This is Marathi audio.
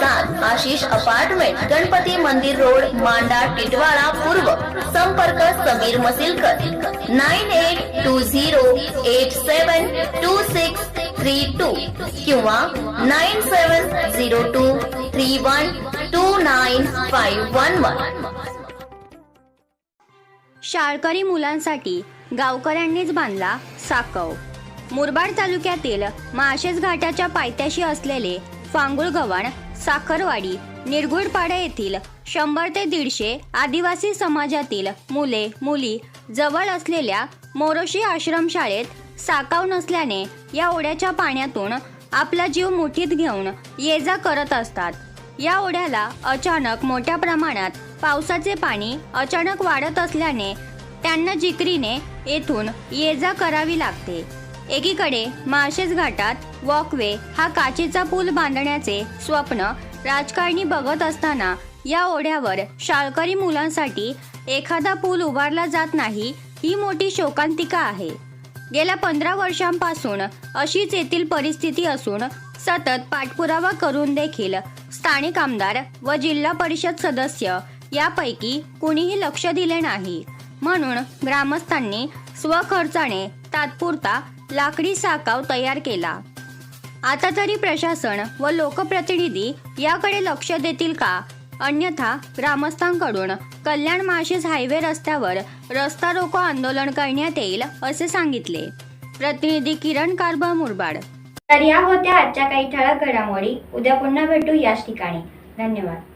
सात आशिष अपार्टमेंट गणपती मंदिर रोड मांडा टिटवाळा पूर्व. संपर्क Sameer Masilkar. Nine eight two zero eight seven two six three two किंवा nine seven zero two three one two nine five one one. शाळकरी मुलांसाठी गावकऱ्यांनीच बांधला साकव. मुरबाड तालुक्यातील माळशेज घाटाच्या पायथ्याशी असलेले फांगुळ गव्हाण साखरवाडी निरगुडपाडा येथील शंभर ते दीडशे आदिवासी समाजातील मुले मुली जवळ असलेल्या मोरोशी आश्रमशाळेत साकाव नसल्याने या ओढ्याच्या पाण्यातून आपला जीव मुठीत घेऊन ये जा करत असतात. या ओढ्याला अचानक मोठ्या प्रमाणात पावसाचे पाणी अचानक वाढत असल्याने त्यांना जिकरीने येथून ये जा करावी लागते. एकीकडे माळशेज घाटात वॉकवे हा काचेचा पूल बांधण्याचे स्वप्न राजकारणी बघत असताना या ओढ्यावर शाळकरी मुलांसाठी एखादा पूल उभारला जात नाही ही मोठी शोकांतिका आहे. गेल्या पंधरा वर्षांपासून अशीच येथील परिस्थिती असून सतत पाठपुरावा करून देखील स्थानिक आमदार व जिल्हा परिषद सदस्य यापैकी कुणीही लक्ष दिले नाही. म्हणून ग्रामस्थांनी स्वखर्चाने तात्पुरता लाकडी साकाव तयार केला. आता तरी प्रशासन व लोकप्रतिनिधी याकडे लक्ष देतील का? अन्यथा ग्रामस्थांकडून कल्याण माशेस हायवे रस्त्यावर रस्ता रोको आंदोलन करण्यात येईल असे सांगितले. प्रतिनिधी किरण कारभार मुरबाड. तर या होत्या आजच्या काही ठळक घडामोडी. उद्या पुन्हा भेटू याच ठिकाणी. धन्यवाद.